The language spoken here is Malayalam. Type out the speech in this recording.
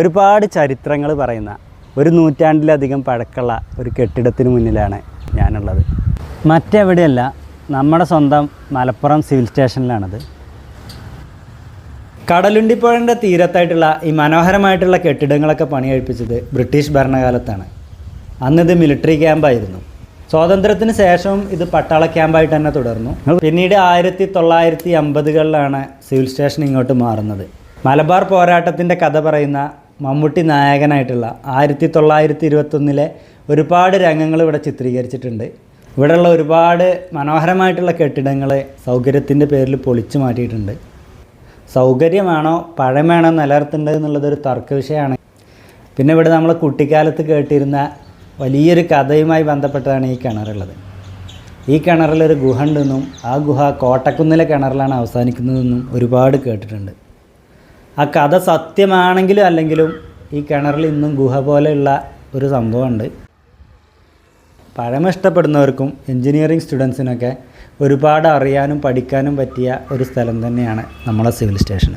ഒരുപാട് ചരിത്രങ്ങൾ പറയുന്ന ഒരു നൂറ്റാണ്ടിലധികം പഴക്കമുള്ള ഒരു കെട്ടിടത്തിന് മുന്നിലാണ് ഞാനുള്ളത്. മറ്റെവിടെയല്ല നമ്മുടെ സ്വന്തം മലപ്പുറം സിവിൽ സ്റ്റേഷനിലാണത്. കടലുണ്ടിപ്പുഴന്റെ തീരത്തായിട്ടുള്ള ഈ മനോഹരമായിട്ടുള്ള കെട്ടിടങ്ങളൊക്കെ പണികഴിപ്പിച്ചത് ബ്രിട്ടീഷ് ഭരണകാലത്താണ്. അന്നിത് മിലിറ്ററി ക്യാമ്പായിരുന്നു സ്വാതന്ത്ര്യത്തിന് ശേഷവും ഇത് പട്ടാള ക്യാമ്പായിട്ട് തന്നെ തുടർന്നു. പിന്നീട് ആയിരത്തി തൊള്ളായിരത്തി അമ്പതുകളിലാണ് സിവിൽ സ്റ്റേഷൻ ഇങ്ങോട്ട് മാറുന്നത്. മലബാർ പോരാട്ടത്തിന്റെ കഥ പറയുന്ന മമ്മൂട്ടി നായകനായിട്ടുള്ള ആയിരത്തി തൊള്ളായിരത്തി ഇരുപത്തൊന്നിലെ ഒരുപാട് രംഗങ്ങൾ ഇവിടെ ചിത്രീകരിച്ചിട്ടുണ്ട്. ഇവിടെയുള്ള ഒരുപാട് മനോഹരമായിട്ടുള്ള കെട്ടിടങ്ങളെ സൗകര്യത്തിന്റെ പേരിൽ പൊളിച്ചു മാറ്റിയിട്ടുണ്ട്. സൗകര്യമാണോ പഴമയാണോ നിലനിർത്തേണ്ടത് എന്നുള്ളതൊരു തർക്ക വിഷയമാണ്. പിന്നെ ഇവിടെ നമ്മൾ കുട്ടിക്കാലത്ത് കേട്ടിരുന്ന വലിയൊരു കഥയുമായി ബന്ധപ്പെട്ടതാണ് ഈ കിണറുള്ളത്. ഈ കിണറിലൊരു ഗുഹ ഉണ്ടെന്നും ആ ഗുഹ കോട്ടക്കുന്നിലെ കിണറിലാണ് അവസാനിക്കുന്നതെന്നും ഒരുപാട് കേട്ടിട്ടുണ്ട്. ആ കഥ സത്യമാണെങ്കിലും അല്ലെങ്കിലും ഈ കിണറിൽ ഇന്നും ഗുഹ പോലെയുള്ള ഒരു സംഭവമുണ്ട്. പഴമ ഇഷ്ടപ്പെടുന്നവർക്കും എൻജിനീയറിംഗ് സ്റ്റുഡൻസിനൊക്കെ ഒരുപാട് അറിയാനും പഠിക്കാനും പറ്റിയ ഒരു സ്ഥലം തന്നെയാണ് നമ്മളെ സിവിൽ സ്റ്റേഷൻ.